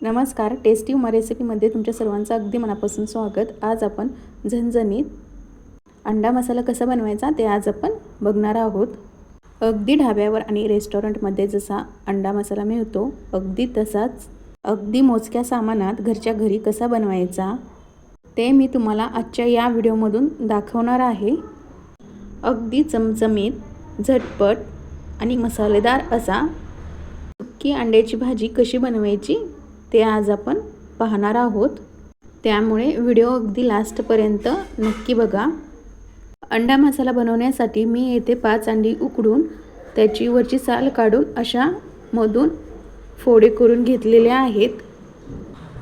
नमस्कार टेस्टी उमा रेसिपीमध्ये तुमच्या सर्वांचं अगदी मनापासून स्वागत. आज आपण झणझणीत अंडा मसाला कसा बनवायचा ते आज आपण बघणार आहोत. अगदी ढाब्यावर आणि रेस्टॉरंटमध्ये जसा अंडा मसाला मिळतो अगदी तसाच अगदी मोजक्या सामानात घरच्या घरी कसा बनवायचा ते मी तुम्हाला आजच्या या व्हिडिओमधून दाखवणार आहे. अगदी चमचमीत झटपट आणि मसालेदार असा सुक्की अंड्याची भाजी कशी बनवायची ते आज आपण पाहणार आहोत. त्यामुळे व्हिडिओ अगदी लास्टपर्यंत नक्की बघा. अंडा मसाला बनवण्यासाठी मी येथे पाच अंडी उकडून त्याची वरची साल काढून अशा मधून फोडे करून घेतलेले आहेत.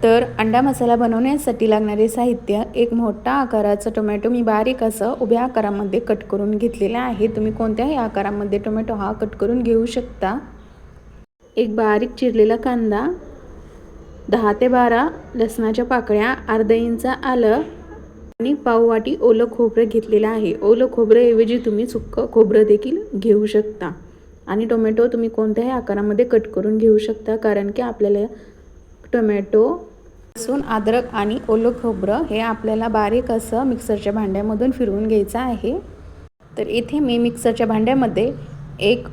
तर अंडा मसाला बनवण्यासाठी लागणारे साहित्य एक मोठा आकाराचा टोमॅटो मी बारीक असं उभ्या आकारामध्ये कट करून घेतलेला आहे. तुम्ही कोणत्याही आकारामध्ये टोमॅटो हा कट करून घेऊ शकता. एक बारीक चिरलेला कांदा दहा ते बारा लसणाच्या पाकळ्या अर्धा इंच आलं आणि पाववाटी ओलं खोबरं घेतलेलं आहे. ओलं खोबरंऐवजी तुम्ही सुक्कं खोबरं देखील घेऊ शकता. आणि टोमॅटो तुम्ही कोणत्याही आकारामध्ये कट करून घेऊ शकता कारण की आपल्याला टोमॅटो लसूण अद्रक आणि ओलं खोबरं हे आपल्याला बारीक असं मिक्सरच्या भांड्यामधून फिरवून घ्यायचं आहे. तर इथे मी मिक्सरच्या भांड्यामध्ये एक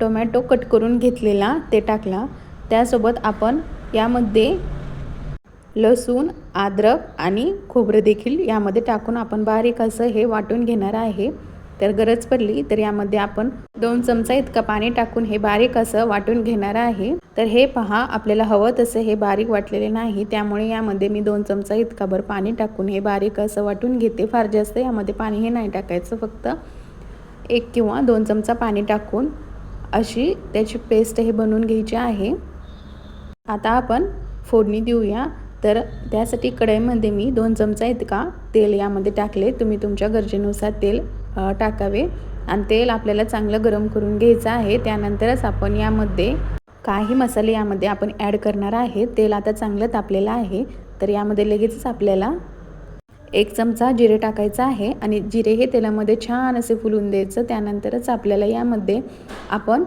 टोमॅटो कट करून घेतलेला ते टाकला. त्यासोबत आपण यामध्ये लसूण अद्रक आणि खोबरं देखील यामध्ये टाकून आपण बारीक असं हे वाटून घेणार आहे. तर गरज पडली तर यामध्ये आपण दोन चमचा इतका पाणी टाकून हे बारीक असं वाटून घेणार आहे. तर हे पहा आपल्याला हवं तसं हे बारीक वाटलेले नाही. त्यामुळे यामध्ये मी दोन चमचा इतकाभर पाणी टाकून हे बारीक असं वाटून घेते. फार जास्त यामध्ये पाणी हे नाही टाकायचं. फक्त एक किंवा दोन चमचा पाणी टाकून अशी त्याची पेस्ट हे बनवून घ्यायची आहे. आता आपण फोडणी देऊया. तर त्यासाठी कढईमध्ये मी दोन चमचा इतका तेल यामध्ये टाकले. तुम्ही तुमच्या गरजेनुसार तेल टाकावे. आणि तेल आपल्याला चांगलं गरम करून घ्यायचं आहे. त्यानंतरच आपण यामध्ये काही मसाले यामध्ये आपण ॲड करणार आहे. तेल आता चांगलं तापलेलं आहे. तर यामध्ये लगेचच आपल्याला एक चमचा जिरे टाकायचा आहे. आणि जिरे हे तेलामध्ये छान असे फुलून द्यायचं. त्यानंतरच आपल्याला यामध्ये आपण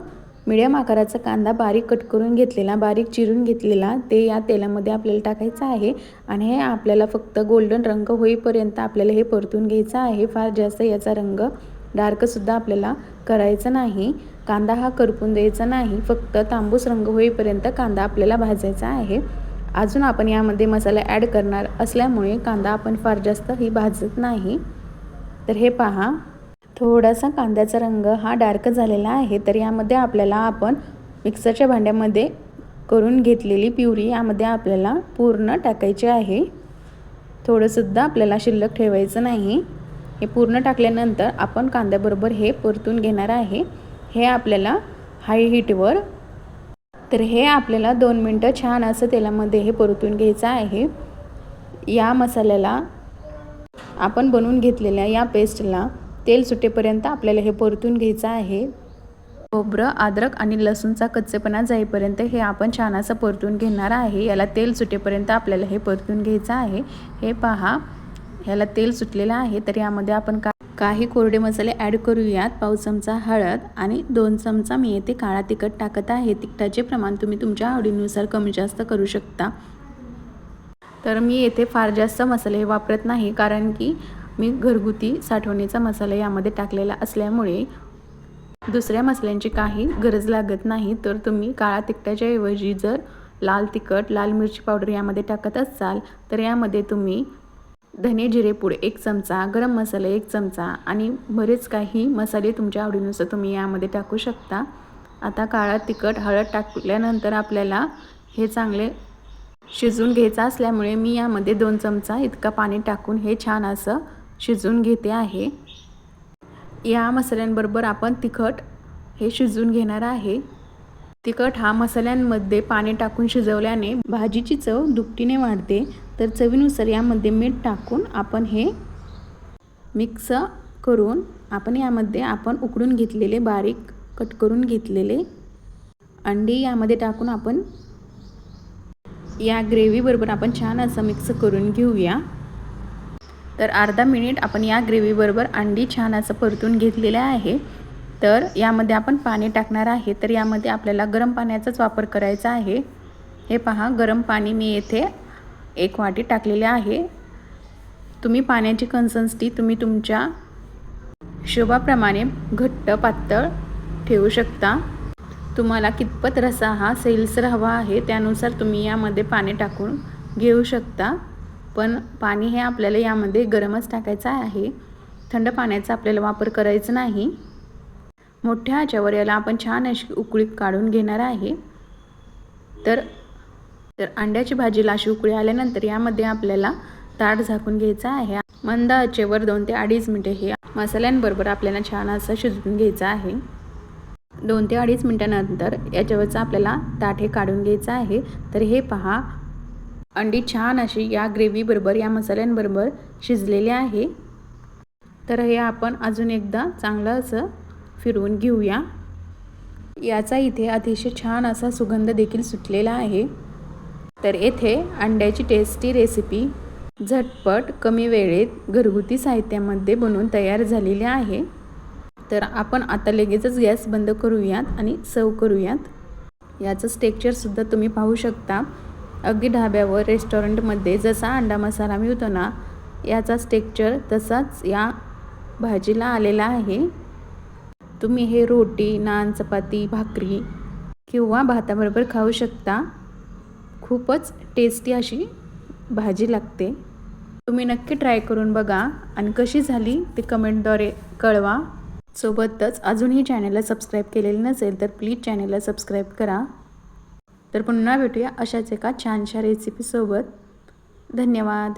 मिडियम आकाराचा कांदा बारीक कट करून घेतलेला बारीक चिरून घेतलेला ते या तेलामध्ये आपल्याला टाकायचं आहे. आणि हे आपल्याला फक्त गोल्डन रंग होईपर्यंत आपल्याला हे परतून घ्यायचं आहे. फार जास्त याचा रंग डार्कसुद्धा आपल्याला करायचं नाही. कांदा हा करपून द्यायचा नाही. फक्त तांबूस रंग होईपर्यंत कांदा आपल्याला भाजायचा आहे. अजून आपण यामध्ये मसाला ॲड करणार असल्यामुळे कांदा आपण फार जास्त ही भाजत नाही. तर हे पहा. थोडासा कांद्याचा रंग हा डार्क झालेला आहे तर यामध्ये आपल्याला आपण मिक्सरच्या भांड्यामध्ये करून घेतलेली प्युरी यामध्ये आपल्याला पूर्ण टाकायची आहे. थोडंसुद्धा आपल्याला शिल्लक ठेवायचं नाही. हे पूर्ण टाकल्यानंतर आपण कांद्याबरोबर हे परतून घेणार आहे. हे आपल्याला हाय हीटवर तर हे आपल्याला दोन मिनटं छान असं तेलामध्ये हे परतून घ्यायचं आहे. या मसाल्याला आपण बनवून घेतलेल्या या पेस्टला तेल सुटेपर्यंत आपल्याला हे परतून घ्यायचं आहे. खोबरं अद्रक आणि लसूणचा कच्चेपणा जाईपर्यंत हे आपण छान असं परतून घेणार आहे. याला तेल सुटेपर्यंत आपल्याला हे परतून घ्यायचं आहे. हे पहा ह्याला तेल सुटलेलं आहे तर यामध्ये आपण का काही कोरडे मसाले ॲड करूयात. पाव चमचा हळद आणि दोन चमचा मी येथे काळा तिखट टाकत आहे. तिखटाचे प्रमाण तुम्ही तुमच्या आवडीनुसार कमी जास्त करू शकता. तर मी येथे फार जास्त मसाले वापरत नाही कारण की मी घरगुती साठवणीचा मसाला यामध्ये टाकलेला असल्यामुळे दुसऱ्या मसाल्यांची काही गरज लागत नाही. तर तुम्ही काळा तिखटाच्या ऐवजी जर लाल तिखट लाल मिरची पावडर यामध्ये टाकत असाल तर यामध्ये तुम्ही धने जिरेपूड एक चमचा गरम मसाला एक चमचा आणि बरेच काही मसाले तुमच्या आवडीनुसार तुम्ही यामध्ये टाकू शकता. आता काळा तिखट हळद टाकल्यानंतर आपल्याला हे चांगले शिजवून घ्यायचं असल्यामुळे मी यामध्ये दोन चमचा इतका पाणी टाकून हे छान असं शिजवून घेते आहे. या मसाल्यांबरोबर आपण तिखट हे शिजवून घेणार आहे. तिखट हा मसाल्यांमध्ये पाणी टाकून शिजवल्याने भाजीची चव दुपटीने वाढते. तर चवीनुसार यामध्ये मीठ टाकून आपण हे मिक्स करून आपण यामध्ये आपण उकडून घेतलेले बारीक कट करून घेतलेले अंडी यामध्ये टाकून आपण या ग्रेव्हीबरोबर आपण छान असं मिक्स करून घेऊया. तर अर्धा मिनिट आपण या ग्रेव्हीबरोबर अंडी छान असं परतून घेतलेलं आहे. तर यामध्ये आपण पाणी टाकणार आहे. तर यामध्ये आपल्याला गरम पाण्याचाच वापर करायचा आहे. हे पहा गरम पाणी मी येथे एक वाटी टाकलेले आहे. तुम्ही पाण्याची कन्सन्सिटी तुम्ही तुमच्या हिशोबाप्रमाणे घट्ट पातळ ठेवू शकता. तुम्हाला कितपत रसा हा सेल्सर हवा आहे त्यानुसार तुम्ही यामध्ये पाणी टाकून घेऊ शकता. पण पाणी हे आपल्याला यामध्ये गरमच टाकायचं आहे. थंड पाण्याचा आपल्याला वापर करायचा नाही. मोठ्या ह्याच्यावर याला आपण छान अशी उकळी काढून घेणार आहे. तर तर अंड्याची भाजीला अशी उकळी आल्यानंतर यामध्ये आपल्याला ताट झाकून घ्यायचं आहे. मंद आचेवर दोन ते अडीच मिनटे हे मसाल्यांबरोबर आपल्याला छान असं शिजवून घ्यायचं आहे. दोन ते अडीच मिनटानंतर याच्यावरचं आपल्याला ताट हे काढून घ्यायचं आहे. तर हे पहा अंडी छान अशी या ग्रेव्हीबरोबर या मसाल्यांबरोबर शिजलेले आहे. तर हे आपण अजून एकदा चांगलं असं फिरवून घेऊया. याचा इथे अतिशय छान असा सुगंध देखील सुटलेला आहे. तर येथे अंड्याची टेस्टी रेसिपी झटपट कमी वेळेत घरगुती साहित्यामध्ये बनवून तयार झालेली आहे. तर आपण आता लगेचच गॅस बंद करूयात आणि सर्व करूयात. याचं स्टेक्चरसुद्धा तुम्ही पाहू शकता. अगदी ढाब्यावर रेस्टॉरंटमध्ये जसा अंडा मसाला मिळतो ना याचा स्टेक्चर तसाच या भाजीला आलेला आहे. तुम्ही हे रोटी नान चपाती भाकरी किंवा भाताबरोबर खाऊ शकता. खूपच टेस्टी अशी भाजी लागते. तुम्ही नक्की ट्राय करून बघा आणि कशी झाली ते कमेंटद्वारे कळवा. सोबतच अजूनही चॅनलला सबस्क्राईब केलेली नसेल तर प्लीज चॅनलला सबस्क्राईब करा. तर पुन्हा भेटूया अशाच एका छानशा रेसिपीसोबत धन्यवाद.